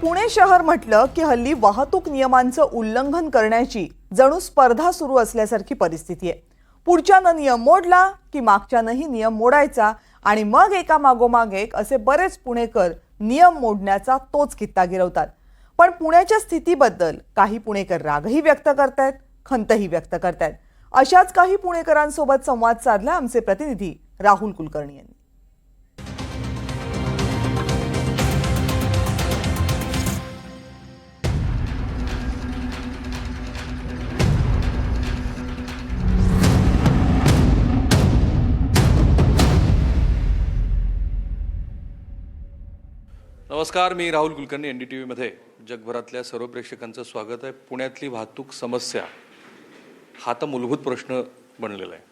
पुणे शहर म्हटलं की हल्ली वाहतूक नियमांचं उल्लंघन करण्याची जणू स्पर्धा सुरू असल्यासारखी परिस्थिती आहे. पुढच्यानं नियम मोडला की मागच्यानंही नियम मोडायचा आणि मग एका मागोमाग एक असे बरेच पुणेकर नियम मोडण्याचा तोच कित्ता गिरवतात. पण पुण्याच्या स्थितीबद्दल काही पुणेकर रागही व्यक्त करतायत खंतही व्यक्त करतायत. अशाच काही पुणेकरांसोबत संवाद साधला आमचे प्रतिनिधी राहुल कुलकर्णी यांनी. नमस्कार मी Rahul Kulkarni N D T व्हीमध्ये जगभरातल्या सर्व प्रेक्षकांचं स्वागत आहे. पुण्यातली वाहतूक समस्या हा तर मूलभूत प्रश्न बनलेला आहे.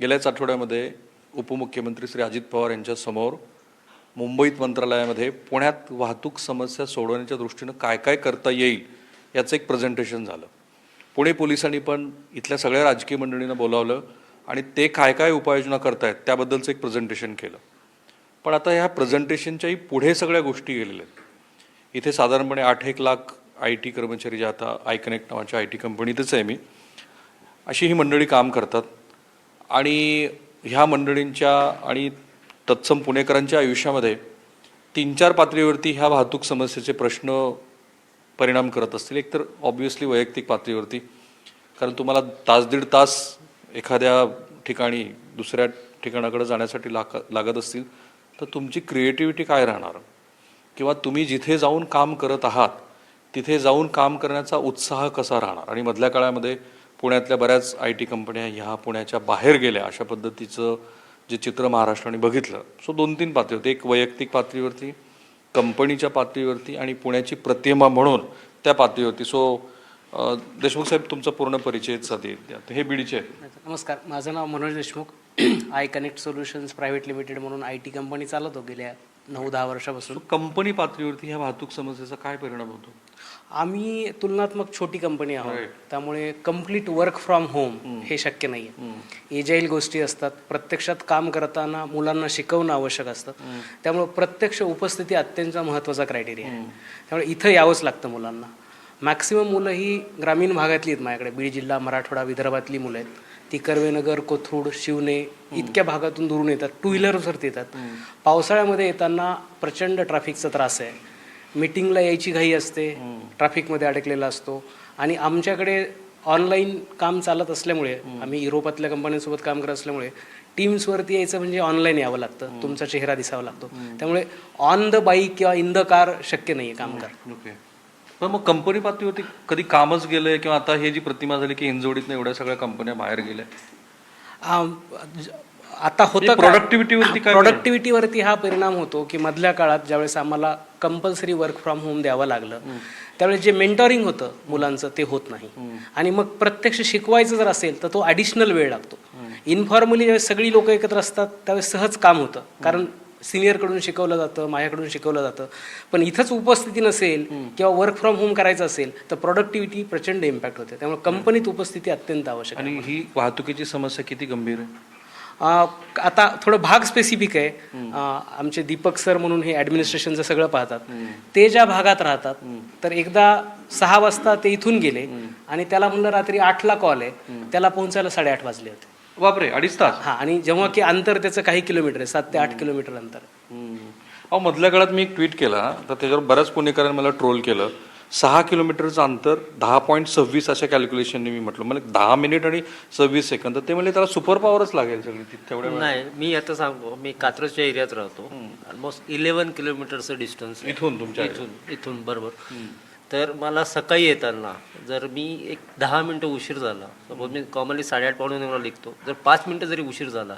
गेल्याच आठवड्यामध्ये उपमुख्यमंत्री श्री अजित पवार यांच्यासमोर मुंबईत मंत्रालयामध्ये पुण्यात वाहतूक समस्या सोडवण्याच्या दृष्टीनं काय काय करता येईल याचं एक प्रेझेंटेशन झालं. पुणे पोलिसांनी पण इथल्या सगळ्या राजकीय मंडळींना बोलावलं आणि ते काय काय उपाययोजना करतायत त्याबद्दलचं एक प्रेझेंटेशन केलं. पण आता ह्या प्रेझेंटेशनच्याही पुढे सगळ्या गोष्टी गेलेल्या आहेत. इथे साधारणपणे आठ एक लाख आय टी कर्मचारी जे आता आय कनेक्ट नावाच्या आय टी कंपनीतच आहे मी. अशी ही मंडळी काम करतात. आणि ह्या मंडळींच्या आणि तत्सम पुणेकरांच्या आयुष्यामध्ये तीन चार पातळीवरती ह्या वाहतूक समस्येचे प्रश्न परिणाम करत असतील. एकतर ऑब्व्हियसली वैयक्तिक पातळीवरती. कारण तुम्हाला तास दीड तास एखाद्या ठिकाणी दुसऱ्या ठिकाणाकडे जाण्यासाठी लाग लागत असतील. तर तुमची क्रिएटिव्हिटी काय राहणार? किंवा तुम्ही जिथे जाऊन काम करत आहात तिथे जाऊन काम करण्याचा उत्साह कसा राहणार? आणि मधल्या काळामध्ये पुण्यातल्या बऱ्याच आय टी कंपन्या ह्या पुण्याच्या बाहेर गेल्या अशा पद्धतीचं जे चित्र महाराष्ट्राने बघितलं सो दोन तीन पातळीवरती एक वैयक्तिक पातळीवरती कंपनीच्या पातळीवरती आणि पुण्याची प्रतिमा म्हणून त्या पातळीवरती. सो देशमुख साहेब तुमचा पूर्ण परिचय साधी द्या. हे बीडीचे आहेत. नमस्कार. माझं नाव Manoj Deshmukh. I connect solutions private limited म्हणून आय टी कंपनी चालवतो. गेल्या नऊ दहा वर्षापासून. कंपनी पातळीवरती ह्या वाहतूक समस्येचा काय परिणाम होतो? आम्ही तुलनात्मक छोटी कंपनी आहोत. त्यामुळे कंप्लीट वर्क फ्रॉम होम हे शक्य नाही आहे एजाईल गोष्टी असतात. प्रत्यक्षात काम करताना मुलांना शिकवणं आवश्यक असतं. त्यामुळे प्रत्यक्ष उपस्थिती अत्यंत महत्त्वाचा क्रायटेरिया आहे. त्यामुळे इथं यावंच लागतं मुलांना. मॅक्सिमम मुलं ही ग्रामीण भागातली आहेत माझ्याकडे. बीड जिल्हा मराठवाडा विदर्भातली मुलं आहेत. ती कर्वेनगर कोथरूड शिवने इतक्या भागातून दुरून येतात. टू व्हीलरवरती येतात. पावसाळ्यामध्ये येताना प्रचंड ट्रॅफिकचा त्रास आहे. मीटिंगला यायची घाई असते. ट्रॅफिकमध्ये अडकलेला असतो. आणि आमच्याकडे ऑनलाईन काम चालत असल्यामुळे आम्ही युरोपातल्या कंपन्यांसोबत काम करत असल्यामुळे टीम्सवरती यायचं म्हणजे ऑनलाईन यावं लागतं. तुमचा चेहरा दिसावा लागतो. त्यामुळे ऑन द बाईक किंवा इन द कार शक्य नाही आहे कामगार ओके पण मग कंपनी पातळीवरती कधी कामच गेलंय किंवा आता हे जी प्रतिमा झाली की हिंजवडीतनं एवढ्या सगळ्या कंपन्या बाहेर गेल्या? आता होतं productivity वरती काय प्रोडक्टिव्हिटीवरती हा परिणाम होतो की मधल्या काळात ज्यावेळेस आम्हाला कंपल्सरी वर्क फ्रॉम होम द्यावं लागलं त्यावेळेस जे मेंटॉरिंग होतं मुलांचं ते होत नाही. आणि मग प्रत्यक्ष शिकवायचं जर असेल तर तो ॲडिशनल वेळ लागतो. इन्फॉर्मली ज्यावेळेस सगळी लोक एकत्र असतात त्यावेळेस सहज काम होतं. कारण सिनियरकडून शिकवलं जातं माझ्याकडून शिकवलं जातं. पण इथंच उपस्थिती नसेल किंवा वर्क फ्रॉम होम करायचं असेल तर प्रोडक्टिव्हिटी प्रचंड इम्पॅक्ट होते. त्यामुळे कंपनीत उपस्थिती अत्यंत आवश्यक आणि ही वाहतुकीची समस्या किती गंभीर आहे? आता थोडं भाग स्पेसिफिक आहे. आमचे दीपक सर म्हणून हे ऍडमिनिस्ट्रेशनचं सगळं पाहतात. ते ज्या भागात राहतात तर एकदा सहा वाजता ते इथून गेले आणि त्याला म्हणलं रात्री आठला कॉल आहे. त्याला पोहोचायला साडेआठ वाजले होते. बापरे अडीच तास? हा आणि जेव्हा की अंतर त्याचं काही किलोमीटर आहे सात ते आठ किलोमीटर अंतर. अहो मधल्या काळात मी एक ट्विट केला तर त्याच्यावर बऱ्याच पुणेकरांनी मला ट्रोल केलं. सहा किलोमीटरचं अंतर दहा पॉईंट सव्वीस अशा कॅल्क्युलेशनने मी म्हटलं. मला दहा मिनिट आणि सव्वीस सेकंद तर ते म्हणजे त्याला सुपर पॉवरच लागेल सगळी ती तेवढ्या वेळात. नाही मी आता सांगतो मी कात्रजच्या एरियात राहतो. ऑलमोस्ट इलेवन किलोमीटरचं डिस्टन्स इथून तुमच्या इथून इथून बरोबर. तर मला सकाळी येताना जर मी एक दहा मिनटं उशीर झाला सपोज मी कॉमनली साडेआठ पावणे नऊला निघतो जर पाच मिनटं जरी उशीर झाला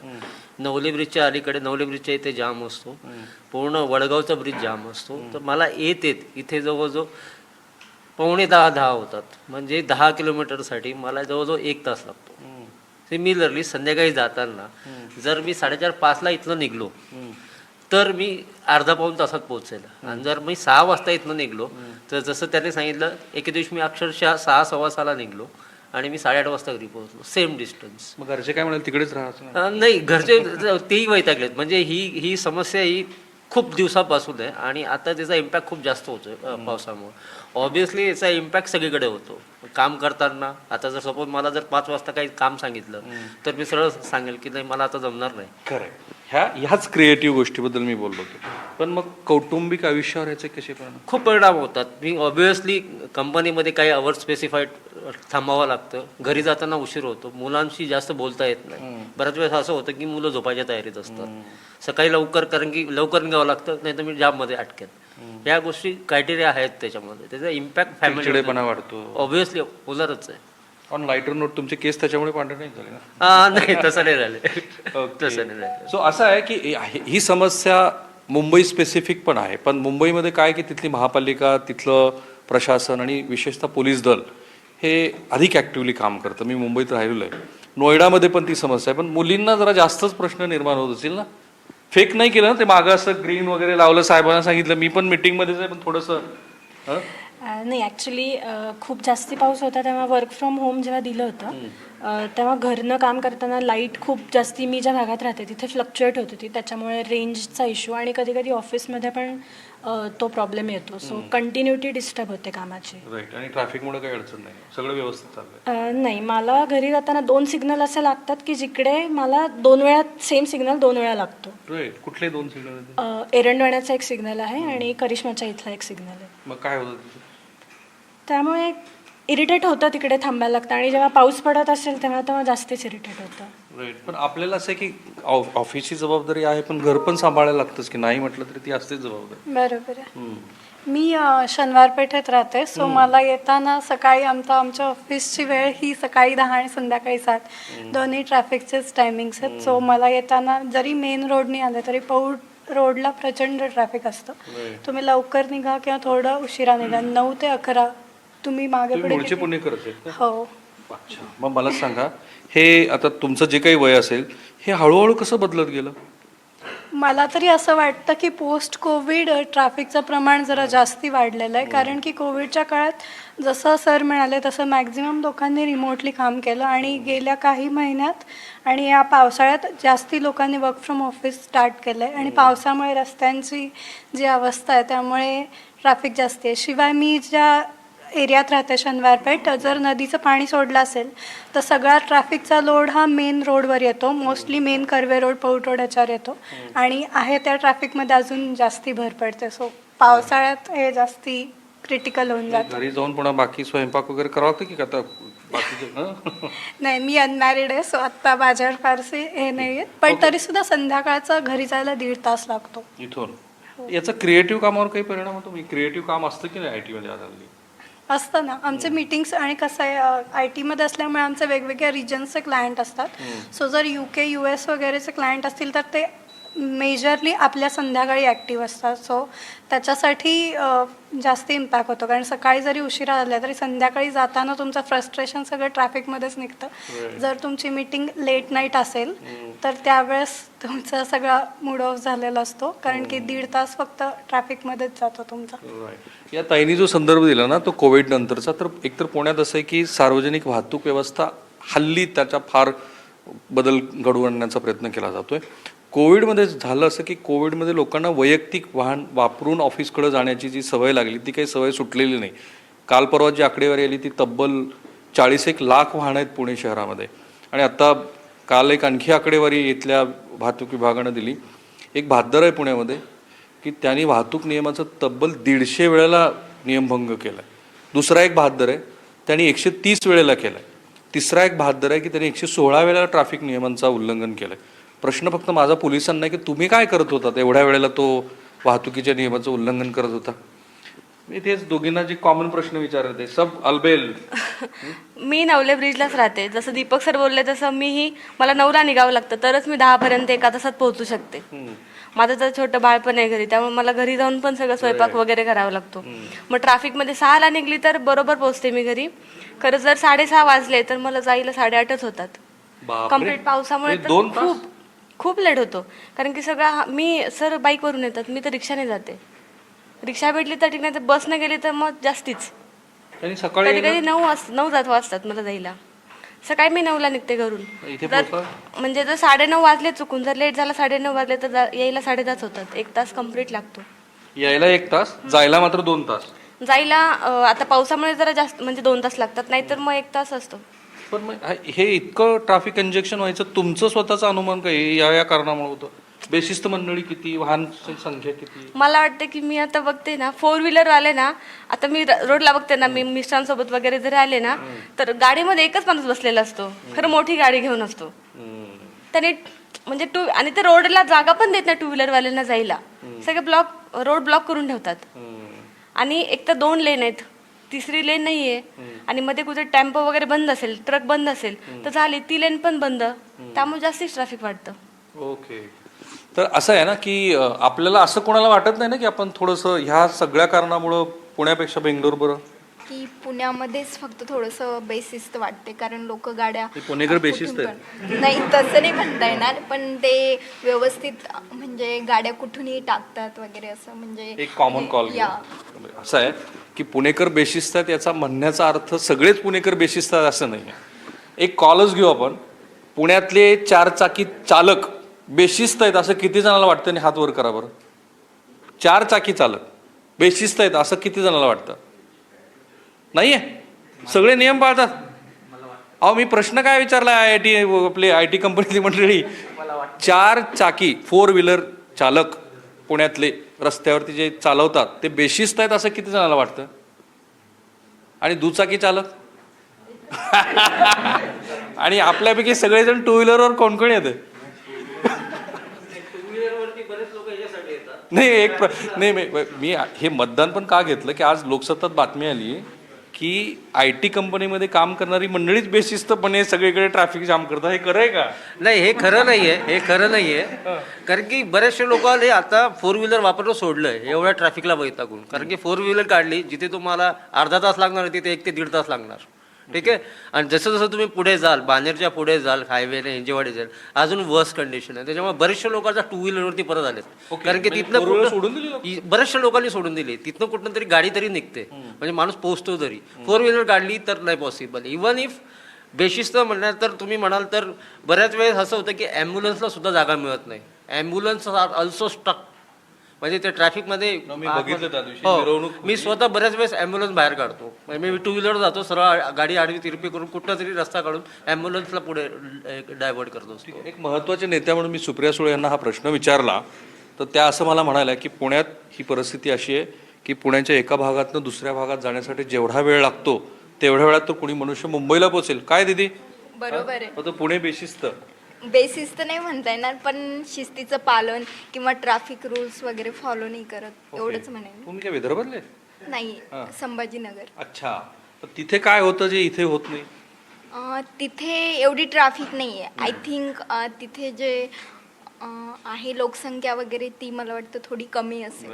नवले ब्रिजच्या अलीकडे नवले ब्रिजच्या इथे जाम असतो पूर्ण वडगावचा ब्रिज जाम असतो तर मला येत येत इथे जवळजवळ पावणे दहा दहा होतात. म्हणजे दहा किलोमीटरसाठी मला जवळजवळ एक तास लागतो. सिमिलरली संध्याकाळी जाताना जर मी साडेचार पाचला इथनं निघलो तर मी अर्धा पाऊन तासात पोहोचेल. आणि जर मी सहा वाजता इथनं निघलो तर जसं त्याने सांगितलं एके दिवशी मी अक्षरशः सहा सव्वा सहाला निघलो आणि मी साडेआठ वाजता घरी पोहोचलो. सेम डिस्टन्स मग घरचे काय म्हणाले? तिकडेच राहायचं नाही घरचे तेही वैतागलेत म्हणजे ही ही समस्या ही खूप दिवसापासून आहे आणि आता त्याचा इम्पॅक्ट खूप जास्त होतोय पावसामुळे. ऑब्विसली याचा इम्पॅक्ट सगळीकडे होतो. काम करताना आता जर सपोज मला जर पाच वाजता काही काम सांगितलं तर मी सरळ सांगेल की नाही मला आता जमणार नाही. खरं ह्या ह्याच क्रिएटिव्ह गोष्टीबद्दल मी बोललो होतो. पण मग कौटुंबिक आयुष्यावर याचे कसे परिणाम? खूप परिणाम होतात. मी ऑब्विसली कंपनीमध्ये काही अवर स्पेसिफाईड थांबावं लागतं. घरी जाताना उशीर होतो. मुलांशी जास्त बोलता येत नाही. बऱ्याच वेळेस असं होतं की मुलं झोपायच्या तयारीत असतात. सकाळी लवकर कारण की लवकर निघावं लागतं नाही तर मी जॉबमध्ये अटकेन. या गोष्टी क्रायटेरिया आहेत त्याच्यामध्ये. त्याचा इम्पॅक्ट फॅमिली चिडचिडेपणा वाढतो ऑब्विसली होणारच आहे. ऑन लाईटर नोट तुमचे केस त्याच्यामुळे पांढरे नाही झाले ना? नाही तसं नाही झाले. तसं नाही झाले. सो असं आहे की हे- ही समस्या मुंबई स्पेसिफिक पण आहे. पण मुंबईमध्ये काय की तिथली महापालिका तिथलं प्रशासन आणि विशेषतः पोलीस दल हे अधिक ॲक्टिव्हली काम करतं. मी मुंबईत राहिलेलो आहे. नोएडामध्ये पण ती समस्या आहे. पण मुलींना जरा जास्तच प्रश्न निर्माण होत असतील ना? फेक नाही केलं ना ते मागं असं ग्रीन वगैरे लावलं साहेबांना सांगितलं. मी पण मिटिंगमध्येच आहे पण थोडंसं हं? अ, नाही ॲक्च्युली खूप जास्ती पाऊस होता तेव्हा वर्क फ्रॉम होम जेव्हा दिलं होतं अ, तेव्हा घरनं काम करताना लाइट खूप जास्ती मी ज्या भागात राहते तिथे फ्लक्च्युएट होत होती. त्याच्यामुळे रेंजचा इश्यू आणि कधी कधी ऑफिसमध्ये पण अ, तो प्रॉब्लेम येतो. सो कंटिन्युटी डिस्टर्ब होते कामाची. राईट आणि ट्रॅफिकमुळे काही अडचण नाही. सगळं व्यवस्थित चाललंय. अ, नाही. मला घरी जाताना दोन सिग्नल असे लागतात की जिकडे मला दोन वेळा सेम सिग्नल दोन वेळा लागतो. राईट कुठले दोन सिग्नल अ, एरंडवण्याचा एक सिग्नल आहे आणि करिश्माच्या इथला एक सिग्नल आहे. मग काय होतं तिथे? त्यामुळे इरिटेट होतं तिकडे थांबायला लागतं. आणि जेव्हा पाऊस पडत असेल तेव्हा तेव्हा जास्तीच इरिटेट होतं. राईट पण आपल्याला असं आहे की ऑफ- ऑफिसची जबाबदारी आहे पण घर पण सांभाळायला लागतंच की नाही म्हटलं तरी ती असतेच जबाबदारी. बरोबर आहे. मी अ, शनिवार पेठेत राहते सो मला येताना सकाळी आमचा आमच्या ऑफिसची वेळ ही सकाळी दहा आणि संध्याकाळी सात. दोन्ही ट्रॅफिकचेच टायमिंग्स आहेत सो मला येताना जरी मेन रोडनी आले तरी पौड रोडला प्रचंड ट्रॅफिक असतं. तुम्ही लवकर निघा किंवा थोडं उशिरा निघा नऊ ते अकरा तुम्ही मागे तुम्ही पुढे मूळचे किती- पुणे करते का? हो. अच्छा. मग मला सांगा हे आता तुमचं जे काही वय असेल हे हळूहळू कसं बदलत गेलं? मला तरी असं वाटतं की पोस्ट कोविड ट्रॅफिकचं प्रमाण जरा जास्ती वाढलेलं आहे. कारण की कोविडच्या काळात जसं सर म्हणाले तसं मॅक्झिमम लोकांनी रिमोटली काम केलं आणि गेल्या काही महिन्यात आणि या पावसाळ्यात जास्ती लोकांनी वर्क फ्रॉम ऑफिस स्टार्ट केलं आहे आणि पावसामुळे रस्त्यांची जी अवस्था आहे त्यामुळे ट्रॅफिक जास्ती आहे. शिवाय मी ज्या एरियात राहते शनिवारपेठ. जर नदीचं पाणी सोडलं असेल तर सगळा ट्रॅफिकचा लोड हा मेन रोडवर येतो. Mostly main Karve road Paud road याच्यावर येतो. आणि आहे त्या ट्रॅफिकमध्ये अजून जास्ती भर पडते. सो पावसाळ्यात हे जास्ती क्रिटिकल होऊन जातं. घरी जाऊन पुन्हा बाकी स्वयंपाक वगैरे करावं लागतं की आता नाही मी अनमॅरिड आहे सो आत्ता माझ्यावर फारसे हे नाही आहेत. पण तरी सुद्धा संध्याकाळचा घरी जायला दीड तास लागतो. इथून. याचा क्रिएटिव्ह कामावर काही परिणाम होतो? मी क्रिएटिव्ह काम असतं की नाही आय टी मध्ये आता असतं ना आमचे मीटिंग्स आणि कसं आहे आय टीमध्ये असल्यामुळे आमचे वेगवेगळ्या रिजन्सचे क्लायंट असतात. सो जर यू के यू एस वगैरेचे क्लायंट असतील तर ते मेजरली आपल्या संध्याकाळी ॲक्टिव्ह असतात. सो त्याच्यासाठी जास्त इम्पॅक्ट होतो. कारण सकाळी जरी उशिरा झाला तरी संध्याकाळी जाताना तुमचं फ्रस्ट्रेशन सगळं ट्रॅफिकमध्येच निघतं. जर तुमची मीटिंग लेट नाईट असेल तर त्यावेळेस तुमचा सगळा मूड ऑफ झालेला असतो. कारण की दीड तास फक्त ट्रॅफिकमध्येच जातो तुमचा. या ताईनी जो संदर्भ दिला ना तो कोविड नंतरचा तर एकतर पुण्यात असं आहे की सार्वजनिक वाहतूक व्यवस्था हल्ली त्याचा फार बदल घडवून आणण्याचा प्रयत्न केला जातोय. कोविडमध्ये झालं असं की कोविडमध्ये लोकांना वैयक्तिक वाहन वापरून ऑफिसकडे जाण्याची जी सवय लागली ती काही सवय सुटलेली नाही. काल परवा जी आकडेवारी आली ती तब्बल चाळीस एक लाख वाहनं आहेत पुणे शहरामध्ये. आणि आता काल एक आणखी आकडेवारी इथल्या वाहतूक विभागानं दिली. एक भादर आहे पुण्यामध्ये की त्यांनी वाहतूक नियमाचं तब्बल दीडशे वेळेला नियमभंग केला दुसरा एक बहादर आहे त्यांनी एकशे तीस वेळेला केला तिसरा एक बहादर आहे की त्यांनी एकशे सोळा वेळेला ट्रॅफिक नियमांचा उल्लंघन केलंय. प्रश्न फक्त माझा पोलिसांना की तुम्ही काय करत होता एवढ्या वेळेला तो वाहतुकीच्या नियमाचं उल्लंघन करत होता. मी तेच दोघींना जे कॉमन प्रश्न विचारत आहे सब अलबेल. मी नवले ब्रिजलाच राहते. जसं दीपक सर बोलले तसं मीही मला नऊला निघावं लागतं. तरच मी दहापर्यंत एका तासात पोहोचू शकते. माझं तर छोटं बाळ पण आहे घरी त्यामुळे मला घरी जाऊन पण सगळं स्वयंपाक वगैरे करावा लागतो. मग ट्रॅफिकमध्ये सहाला निघली तर बरोबर पोहोचते मी घरी. खरं जर साडेसहा वाजले तर मला जायला साडेआठच होतात. कंप्लीट पावसामुळे? खूप. खूप लेट होतो. कारण की सगळा हा- मी सर बाईकवरून येतात मी तर रिक्षाने जाते. रिक्षा भेटली तर ठीक नाही तर बसने गेली तर मग जास्तीच. सकाळी कधी कधी नऊ वाज नऊ जात वाजतात मला जायला. सकाळी मी नऊला निघते घरून. इथे जर पोहोचता? म्हणजे जर साडेनऊ वाजले चुकून जर लेट झाला साडेनऊ वाजले तर जा- यायला साडेदहाच होतात. एक तास कंप्लीट लागतो. यायला एक तास जायला मात्र दोन तास. जायला अं, आता पावसामुळे जरा जास्त म्हणजे दोन तास लागतात नाहीतर मग एक तास असतो. पण मग हा- इतकं ट्रॅफिक कंजेक्शन व्हायचं तुमचं स्वतःचं अनुमान काय? या या कारणामुळे होतं. बेशिस्त मंडळी किती वाहन संख्या किती? मला वाटतं की मी आता बघते ना फोर व्हीलर आले ना आता मी र- रोडला बघते ना मी मिस्टरांसोबत वगैरे जरी आले ना तर गाडीमध्ये एकच माणूस बसलेला असतो. खरं मोठी गाडी घेऊन असतो. त्याने म्हणजे टू आणि ते रोडला जागा पण देत नाही टू व्हीलरवाल्यांना जायला. सगळे ब्लॉक रोड ब्लॉक करून ठेवतात. आणि एक तर दोन लेन आहेत. तिसरी लेन नाहीये. आणि मध्ये कुठे टेम्पो वगैरे बंद असेल ट्रक बंद असेल तर झाली ती लेन पण बंद. त्यामुळे जास्तीच ट्रॅफिक वाढतं. ओके तर असं आहे ना की आपल्याला असं कोणाला वाटत नाही ना की आपण थोडंसं ह्या सगळ्या कारणामुळं पुण्यापेक्षा बेंगलोर बरं? पुण्यामध्येच फक्त थोडंसं बेसिस्त वाटते कारण लोक गाड्या ते पुणेकर कुठून बेशिस्त आहेत. पण- नाही तसं नाही म्हणता येणार पण ते व्यवस्थित म्हणजे गाड्या कुठूनही टाकतात वगैरे असं म्हणजे एक कॉमन कॉल या. असं आहे की पुणेकर बेशिस्त आहेत याचा म्हणण्याचा अर्थ सगळेच पुणेकर बेशिस्त आहेत असं नाही आहे. एक कॉलच घेऊ आपण. पुण्यातले चारचाकी चालक बेशिस्त आहेत असं किती जणाला वाटतं? आणि हात वर करा बरं. चार चाकी चालक बेशिस्त आहेत असं किती जणाला वाटतं? नाही आहे सगळे नियम पाळतात. अहो मी प्रश्न काय विचारला आय आय टी आपले आय टी कंपनीतली मंडळी? चार चाकी फोर व्हीलर चालक पुण्यातले रस्त्यावरती जे चालवतात ते बेशिस्त आहेत असं किती जणाला वाटतं? आणि दुचाकी चालक? आणि आपल्यापैकी सगळेजण टू व्हीलरवर कोण कोण येते? नाही एक प्र- नाही मी- मी हे मतदान पण का घेतलं की आज लोकसत्तात बातमी आली. की आय टी कंपनीमध्ये काम करणारी मंडळीच बेशिस्तपणे सगळीकडे ट्रॅफिक जाम करतात. हे खरं आहे का? नाही हे खरं नाहीये हे खरं नाहीये. कारण की बरेचसे लोक आले आता फोर व्हीलर वापरणं सोडलंय. एवढ्या ट्रॅफिकला वैतागून. कारण की फोर व्हीलर काढली जिथे तुम्हाला अर्धा तास लागणार तिथे एक ते दीड तास लागणार. ठीक आहे? आणि जसं जसं तुम्ही पुढे जाल बानेरच्या पुढे जाल हायवेने हिंजेवाडी जाल अजून वर्स कंडिशन आहे. त्याच्यामुळे बरेचशा लोकांचा टू व्हीलरवरती परत आलेत. कारण की म्हणजे तिथनं सोडून दिली बऱ्याचशा लोकांनी सोडून दिली. तिथनं कुठनं तरी गाडी तरी निघते. म्हणजे माणूस पोहोचतो तरी. फोर व्हीलर काढली तर नाही पॉसिबल इवन इफ बेशिस्त म्हणणार तर तुम्ही म्हणाल तर बऱ्याच वेळेस असं होतं की ॲम्ब्युलन्सला सुद्धा जागा मिळत नाही. ॲम्ब्युलन्स आर ऑल्सो स्टक म्हणजे ते ट्रॅफिकमध्ये बघितलं त्या दिवशी, हो. मिरवणूक मी स्वतः बऱ्याच वेळेस ॲम्ब्युलन्स बाहेर काढतो. म्हणजे मी टू व्हीलर जातो सरळ गाडी आडवी तिरपी करून कुठला तरी रस्ता काढून ॲम्ब्युलन्सला पुढे डायव्हर्ट करतो असतो एक महत्त्वाच्या नेत्या म्हणून मी सुप्रिया सुळे यांना हा प्रश्न विचारला. तर त्या असं मला म्हणाल्या की पुण्यात ही परिस्थिती अशी आहे की पुण्याच्या एका भागातनं दुसऱ्या भागात जाण्यासाठी जेवढा वेळ लागतो तेवढ्या वेळात तो कुणी मनुष्य मुंबईला पोहोचेल. काय दिदी? बरोबर आहे. फक्त पुणे बेशिस्त. बेसिस तर नाही म्हणता येणार पण शिस्तीचं पालन किंवा ट्रॅफिक रूल्स वगैरे फॉलो नाही करत एवढंच म्हणेन. तुम्ही काय विदर्भातले नाही? संभाजीनगर. अच्छा. तर तिथे काय होतं जे इथे होत नाही? अं, तिथे एवढी ट्रॅफिक नाही आहे. आय थिंक तिथे जे अं, आहे लोकसंख्या वगैरे ती मला वाटतं थोडी कमी असेल.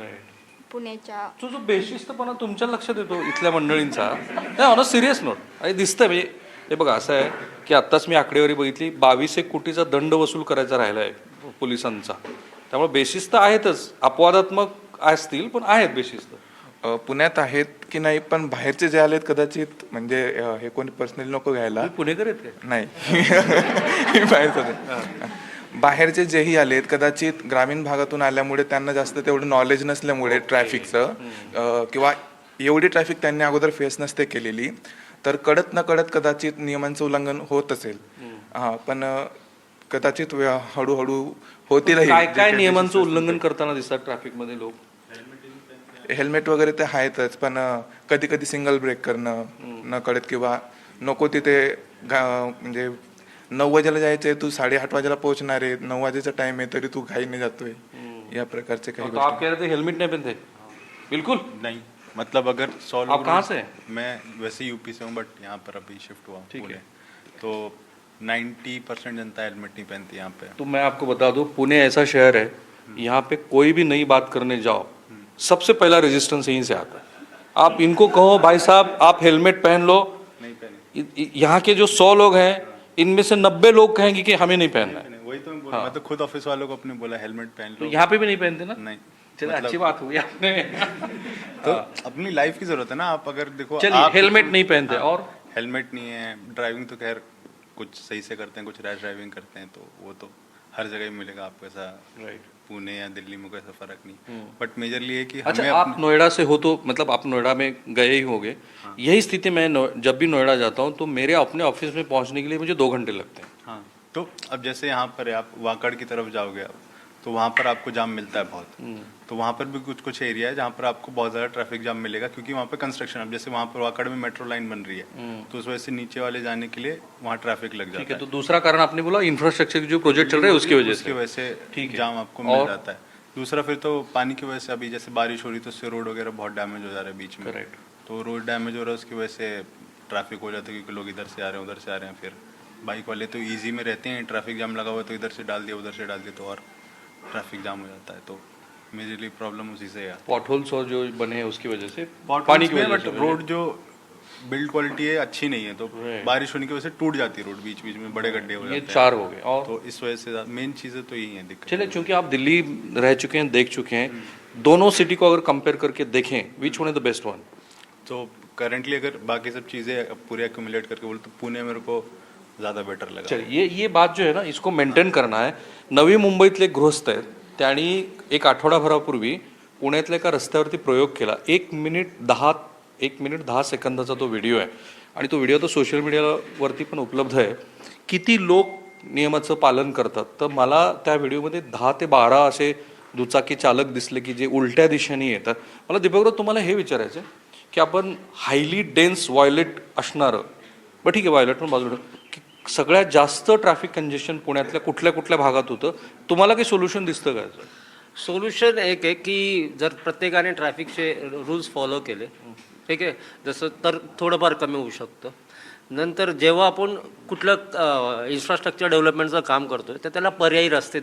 पुण्याच्या तो जो बेशिस्तपणा तुमच्या लक्षात येतो इथल्या मंडळींचा. नाही ऑन सिरियस नोट आणि दिसतंय म्हणजे हे बघा असं आहे की आत्ताच मी आकडेवारी बघितली बावीस एक कोटीचा दंड वसूल करायचा राहिला आहे पोलिसांचा. त्यामुळे बेशिस्त आहेतच. अपवादात्मक असतील पण आहेत बेशिस्त. अ, पुण्यात आहेत की नाही पण बाहेरचे जे आलेत कदाचित म्हणजे हे कोणी पर्सनली नको घ्यायला. पुणेकर नाही. बाहेरचं जेही आलेत कदाचित ग्रामीण भागातून आल्यामुळे त्यांना जास्त तेवढं नॉलेज नसल्यामुळे ट्रॅफिकचं किंवा एवढी ट्रॅफिक त्यांनी अगोदर फेस नसते केलेली. तर कळत न कळत कदाचित नियमांचं उल्लंघन होत असेल. हा पण कदाचित वे- हळूहळू होतीलही काय काय नियमांचं उल्लंघन करताना दिसतात ट्रॅफिकमध्ये लोक? हेल्मेट वगैरे ते आहेतच पण कधी कधी सिंगल ब्रेक करणं न कळत किंवा नको तिथे म्हणजे नऊ वाजेला जायचंय तू साडेआठ वाजेला पोहोचणार आहे नऊ वाजेचा टाइम आहे तरी तू घाईने जातोय. या प्रकारचे काही तो आप कह रहे थे हेलमेट नहीं पहनते? बिल्कुल. नहीं. मतलब अगर सौ लोग कहाँ से? मैं वैसे यूपी से हूँ बट यहाँ पर अभी शिफ्ट हुआ हूँ पुणे। तो 90 परसेंट जनता हेलमेट नहीं पहनती यहाँ पे। तो मैं आपको बता दूँ पुणे ऐसा शहर है यहाँ पे कोई भी नई बात करने जाओ सबसे पहला रेजिस्टेंस यहीं से आता है। आप इनको कहो भाई साहब आप हेलमेट पहन लो। यहाँ के जो सौ लोग हैं इनमें से नब्बे लोग कहेंगे कि हमें नहीं पहनना है। वही तो मैं मैं तो खुद ऑफ़िस वालों को अपने बोला हेलमेट पहन तो लो। यहाँ पे भी नहीं पहनते ना? नहीं। चलो मतलब- अच्छी बात हुई आपने। तो अपनी लाइफ की ज़रूरत है ना आप अगर देखो चलिए आप हेलमेट नहीं पहनते और? हेलमेट नहीं है ड्राइविंग तो खैर कुछ सही से करते हैं कुछ रैश ड्राइविंग करते हैं तो वो तो हर जगह ही मिलेगा आपको ऐसा Right. पुणे या दिल्ली में कोई ऐसा फ़र्क नहीं। बट मेजरली है कि अच्छा आप नोएडा से हो तो मतलब आप नोएडा में गए ही होंगे। यही स्थिति मैं जब भी नोएडा जाता हूँ तो मेरे अपने ऑफ़िस में पहुँचने के लिए मुझे दो घंटे लगते हैं। हाँ तो अब जैसे यहाँ पर है, आप वाकड़ की तरफ़ जाओगे आप तो वहाँ पर आपको जाम मिलता है बहुत। तो वहाँ पर भी कुछ कुछ एरिया है जहाँ पर आपको बहुत ज़्यादा ट्रैफ़िक जाम मिलेगा क्योंकि वहाँ पर कंस्ट्रक्शन अब जैसे वहाँ पर वाकड़ में मेट्रो लाइन बन रही है तो उस वजह से नीचे वाले जाने के लिए वहाँ ट्रैफ़िक लग जाता है है तो दूसरा कारण आपने बोला इंफ्रास्ट्रक्चर के जो प्रोजेक्ट चल रहे हैं उसकी वजह से। वजह से ठीक जाम आपको मिल जाता है। दूसरा फिर तो पानी की वजह से अभी जैसे बारिश हो रही तो उससे रोड वगैरह बहुत डैमेज हो जा रहा है बीच में। तो रोड डैमेज हो रहा है उसकी वजह से ट्रैफ़िक हो जाता है क्योंकि लोग इधर से आ रहे हैं उधर से आ रहे हैं फिर बाइक वाले तो इजी में रहते हैं ट्रैफ़िक जाम लगा हुआ है तो इधर से डाल दिया उधर से डाल दिया तो और ट्रैफ़िक जाम हो जाता है तो मेजरली प्रॉब्लम उसी से है। पॉट होल्स और जो बने हैं उसकी वजह से पानी की वजह बट से रोड जो बिल्ड क्वालिटी है अच्छी नहीं है तो बारिश होने की वजह से टूट जाती है रोड बीच बीच में बड़े गड्ढे हो जाते हैं। चार हो गए और तो इस वजह से मेन चीज़ें तो यही है दिक्कत चलिए चूँकि आप दिल्ली रह चुके हैं देख चुके हैं दोनों सिटी को अगर कंपेयर करके देखें which one is the best one तो करंटली अगर बाकी सब चीज़ें पूरे एक्यूमुलेट करके बोले तो पुणे मेरे को ज़्यादा बेटर लगा। चलिए ये ये बात जो आहे ना इसको मेंटेन करणं आहे नवी मुंबईतले एक गृहस्थ आहेत त्यांनी एक आठवडाभरापूर्वी पुण्यातल्या एका रस्त्यावरती प्रयोग केला. एक मिनिट दहा एक मिनिट दहा सेकंदाचा तो व्हिडिओ आहे. आणि तो व्हिडिओ तर सोशल मीडियावरती पण उपलब्ध आहे. किती लोक नियमाचं पालन करतात? तर मला त्या व्हिडिओमध्ये दहा ते बारा असे दुचाकी चालक दिसले की जे उलट्या दिशेने येतात. मला दीपकराव तुम्हाला हे विचारायचं आहे की आपण हायली डेन्स व्हायलेट असणारं बरं ठीक आहे वॉयलेट पण बाजूला सगळ्यात जास्त ट्रॅफिक कंजेशन पुण्यातल्या कुठल्या कुठल्या भागात होतं? तुम्हाला काही सोल्युशन दिसतं का? सोल्युशन एक आहे की जर प्रत्येकाने ट्रॅफिकचे रूल्स फॉलो केले ठीक आहे? जसं तर थोडंफार कमी होऊ शकतं. नंतर जेव्हा आपण कुठलं इन्फ्रास्ट्रक्चर डेव्हलपमेंटचं काम करतोय तर त्याला पर्यायी रस्ते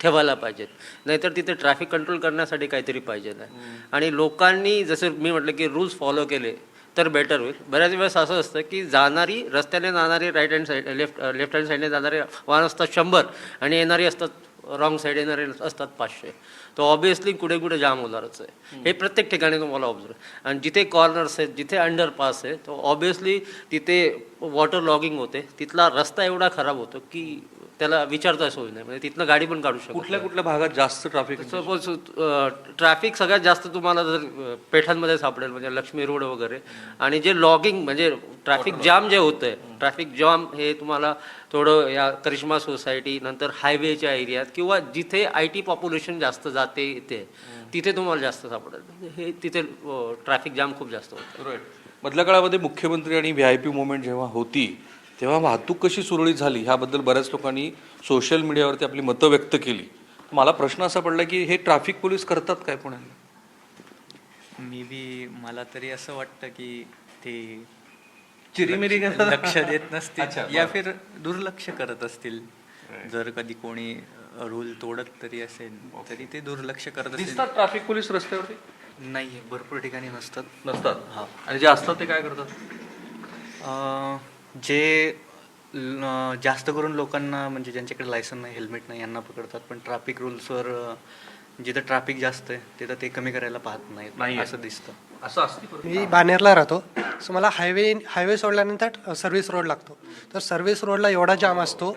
ठेवायला पाहिजेत. नाहीतर तिथे ट्रॅफिक कंट्रोल करण्यासाठी काहीतरी पाहिजे नाही. आणि लोकांनी जसं मी म्हटलं की रूल्स फॉलो केले तर बेटर होईल. बऱ्याच वेळेस असं असतं की जाणारी रस्त्याने जाणारी right hand side left left hand साईडने जाणारे वाहन असतात शंभर आणि येणारी असतात रॉंग साईड येणारे असतात पाचशे. तो ऑब्विसली कुठे कुठे जाम होणारच आहे. हे प्रत्येक ठिकाणी तुम्हाला ऑब्झर्व आणि जिथे कॉर्नर्स आहेत जिथे अंडरपास आहे तो ऑब्विसली तिथे वॉटर लॉगिंग होते. तिथला रस्ता एवढा खराब होतो की त्याला विचारता सोय नाही. म्हणजे तिथनं गाडी पण काढू शकतो कुठल्या कुठल्या भागात जास्त ट्रॅफिक सपोज ट्रॅफिक सगळ्यात जास्त तुम्हाला जर पेठांमध्ये सापडेल म्हणजे लक्ष्मी रोड वगैरे. आणि जे लॉगिंग म्हणजे ट्रॅफिक जाम जे होतंय ट्रॅफिक जाम हे तुम्हाला थोडं या करिश्मा सोसायटी नंतर हायवेच्या एरियात किंवा जिथे आय टी पॉप्युलेशन जास्त जाते येते तिथे तुम्हाला जास्त सापडेल. म्हणजे हे तिथे ट्रॅफिक जाम खूप जास्त होतं मधल्या काळामध्ये मुख्यमंत्री आणि व्ही आय पी मुवमेंट जेव्हा होती तेव्हा वाहतूक कशी सुरळीत झाली ह्याबद्दल बऱ्याच लोकांनी सोशल मीडियावरती आपली मतं व्यक्त केली. मला प्रश्न असा पडला की हे ट्रॅफिक पोलीस करतात काय पुण्यात मी बी मला तरी असं वाटतं की ते चिरीमिरी लक्ष देत नसतील. या फिर दुर्लक्ष करत असतील. जर कधी कोणी रूल तोडत तरी असेल तरी ते दुर्लक्ष करत असेल. दिसतात ट्रॅफिक पोलीस रस्त्यावरती? नाही भरपूर ठिकाणी नसतात. नसतात? हा. आणि जे असतात ते काय करतात? अं, जे जास्त करून लोकांना म्हणजे ज्यांच्याकडे लायसन नाही हेल्मेट नाही यांना पकडतात. पण ट्रॅफिक रूल्सवर जिथं ट्रॅफिक जास्त आहे तिथं ते कमी करायला पाहत. नाहीत. असं दिसतं. असं असते मी बानेरला राहतो. सो मला हायवे हायवे सोडल्यानंतर सर्व्हिस रोड लागतो. तर सर्व्हिस रोडला एवढा जाम असतो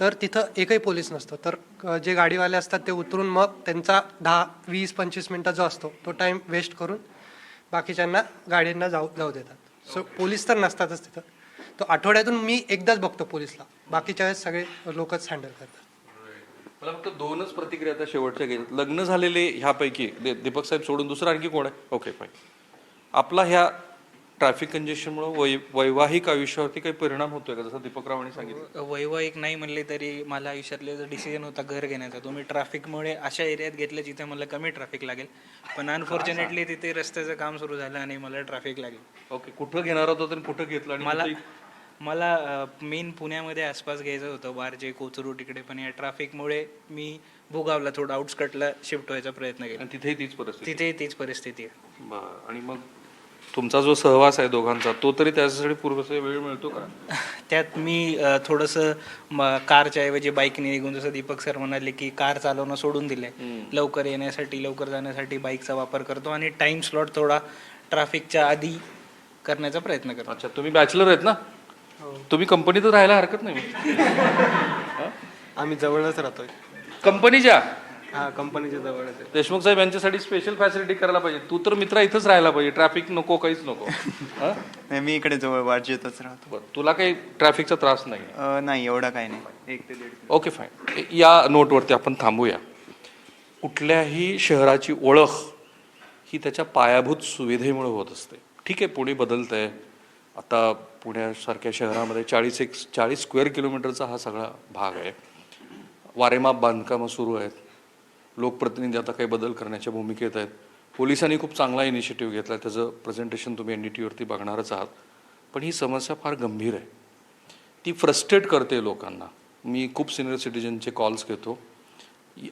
तर तिथं एकही पोलीस नसतो. तर जे गाडीवाले असतात ते उतरून मग त्यांचा दहा वीस पंचवीस मिनटं जो असतो तो टाईम वेस्ट करून बाकीच्यांना गाड्यांना जाऊ जाऊ देतात. सो पोलीस तर नसतातच तिथं. तो आठवड्यातून मी एकदाच बघतो पोलीसला. बाकीच्या वेळेस सगळे लोकच हँडल करतात. मला फक्त दोनच प्रतिक्रिया आता शेवटच्या घ्यायच्यात लग्न झालेले ह्यापैकी दीपक साहेब सोडून दुसरं आणखी कोण आहे? ओके फाईन आपला ह्या ट्रॅफिक कंजेशनमुळे वै वैवाहिक आयुष्यावरती काही परिणाम होतोय का? जसं दीपकरावांनी सांगितलं. वैवाहिक नाही म्हणले तरी मला आयुष्यातले जो डिसिजन होता घर घेण्याचा तो मी ट्रॅफिकमुळे अशा एरियात घेतलं जिथे मला कमी ट्रॅफिक लागेल. पण अनफॉर्च्युनेटली तिथे रस्त्याचं काम सुरू झालं आणि मला ट्रॅफिक लागेल. ओके कुठं घेणार होता आणि कुठं घेतलं आणि मला मला मेन पुण्यामध्ये आसपास घ्यायचं होतं बारजे कोचरू तिकडे पण या ट्रॅफिकमुळे मी भुगावला थोडं आउटस्कटला शिफ्ट व्हायचा प्रयत्न केला. आणि तिथेही तीच परिस्थिती. तिथेही तीच परिस्थिती आहे. बरं. आणि मग तुमचा जो सहवास आहे दोघांचा तो तरी त्याच्यासाठी पूर्वचा वेळ मिळतो का? त्यात मी अ, थोडंसं म- कारच्या ऐवजी बाईकने निघून जसं दीपक सर म्हणाले की कार चालवणं सोडून दिलंय. लवकर येण्यासाठी लवकर जाण्यासाठी बाईकचा वापर करतो आणि टाइम स्लॉट थोडा ट्रॅफिकच्या आधी करण्याचा प्रयत्न करतो. अच्छा तुम्ही बॅचलर आहेत ना? तुम्ही कंपनीतच राहायला हरकत नाही. आम्ही जवळच राहतोय. कंपनीच्या? हा कंपनीच्या जवळच आहे. देशमुख साहेब यांच्यासाठी स्पेशल फॅसिलिटी करायला पाहिजे. तू तर मित्रा इथंच राहायला पाहिजे. ट्रॅफिक नको काहीच नको. हं? नाही, मी इकडे जवळ वाटजेतच राहतो. बरं, तुला काही ट्रॅफिकचा त्रास नाही अ, नाही एवढा काही नाही. एक ते दीड ओके फाईन या नोटवरती आपण थांबूया. कुठल्याही शहराची ओळख ही त्याच्या पायाभूत सुविधेमुळे होत असते. ठीक आहे पुणे बदलतंय. आता पुण्यासारख्या शहरामध्ये चाळीस एक चाळीस स्क्वेअर किलोमीटरचा हा सगळा भाग आहे. वारेमाप बांधकामं सुरू आहेत. लोकप्रतिनिधी आता काही बदल करण्याच्या भूमिकेत आहेत. पोलिसांनी खूप चांगला इनिशिएटिव्ह घेतला त्याचं प्रेझेंटेशन तुम्ही एन डी टीवरती बघणारच आहात. पण ही समस्या फार गंभीर आहे. ती फ्रस्ट्रेट करते लोकांना. मी खूप सिनियर सिटीजनचे कॉल्स घेतो.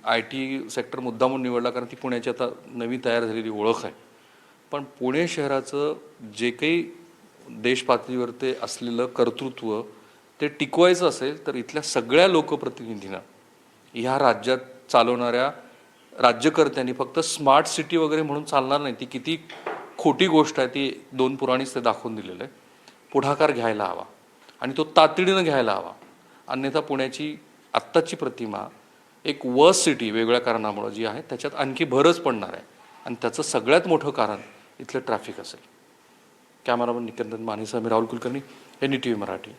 आय टी सेक्टर मुद्दामून निवडला कारण ती पुण्याची आता नवी तयार झालेली ओळख आहे. पण पुणे शहराचं जे काही देशपातळीवर ते असलेलं कर्तृत्व ते टिकवायचं असेल तर इथल्या सगळ्या लोकप्रतिनिधींना ह्या राज्यात चालवणाऱ्या राज्यकर्त्यांनी फक्त स्मार्ट सिटी वगैरे म्हणून चालणार नाही. ती किती खोटी गोष्ट आहे ती दोन पुराणीच ते दाखवून दिलेलं आहे. पुढाकार घ्यायला हवा आणि तो तातडीनं घ्यायला हवा. अन्यथा पुण्याची आत्ताची प्रतिमा एक वर्स सिटी वेगळ्या कारणामुळं जी आहे त्याच्यात आणखी भरच पडणार आहे. आणि त्याचं सगळ्यात मोठं कारण इथलं ट्रॅफिक असेल. कॅमेरामन निकंदन मानेसा मी Rahul Kulkarni N T V Marathi.